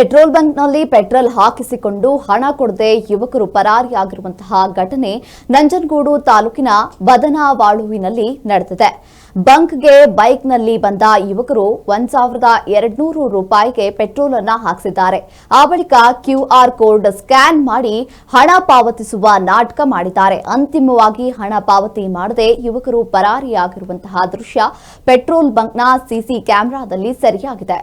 Petrol ಬಂಕ್ನಲ್ಲಿ petrol ಹಾಕಿಸಿಕೊಂಡು ಹಣ ಕೊಡದೆ ಯುವಕರು ಪರಾರಿಯಾಗಿರುವಂತಹ ಘಟನೆ ನಂಜನಗೂಡು ತಾಲೂಕಿನ ಬದನಾವಾಳುವಿನಲ್ಲಿ ನಡೆದಿದೆ. ಬಂಕ್ಗೆ ಬೈಕ್ನಲ್ಲಿ ಬಂದ ಯುವಕರು ಒಂದ್ ಸಾವಿರದ ಎರಡ್ನೂರು ರೂಪಾಯಿಗೆ ಪೆಟ್ರೋಲ್ ಅನ್ನ ಹಾಕಿಸಿದ್ದಾರೆ. ಆ ಬಳಿಕ ಕ್ಯೂಆರ್ ಕೋಡ್ ಸ್ಕ್ಯಾನ್ ಮಾಡಿ ಹಣ ಪಾವತಿಸುವ ನಾಟಕ ಮಾಡಿದ್ದಾರೆ. ಅಂತಿಮವಾಗಿ ಹಣ ಪಾವತಿ ಮಾಡದೆ ಯುವಕರು ಪರಾರಿಯಾಗಿರುವಂತಹ ದೃಶ್ಯ ಪೆಟ್ರೋಲ್ ಬಂಕ್ನ ಸಿಸಿ ಕ್ಯಾಮೆರಾದಲ್ಲಿ ಸೆರೆಯಾಗಿದೆ.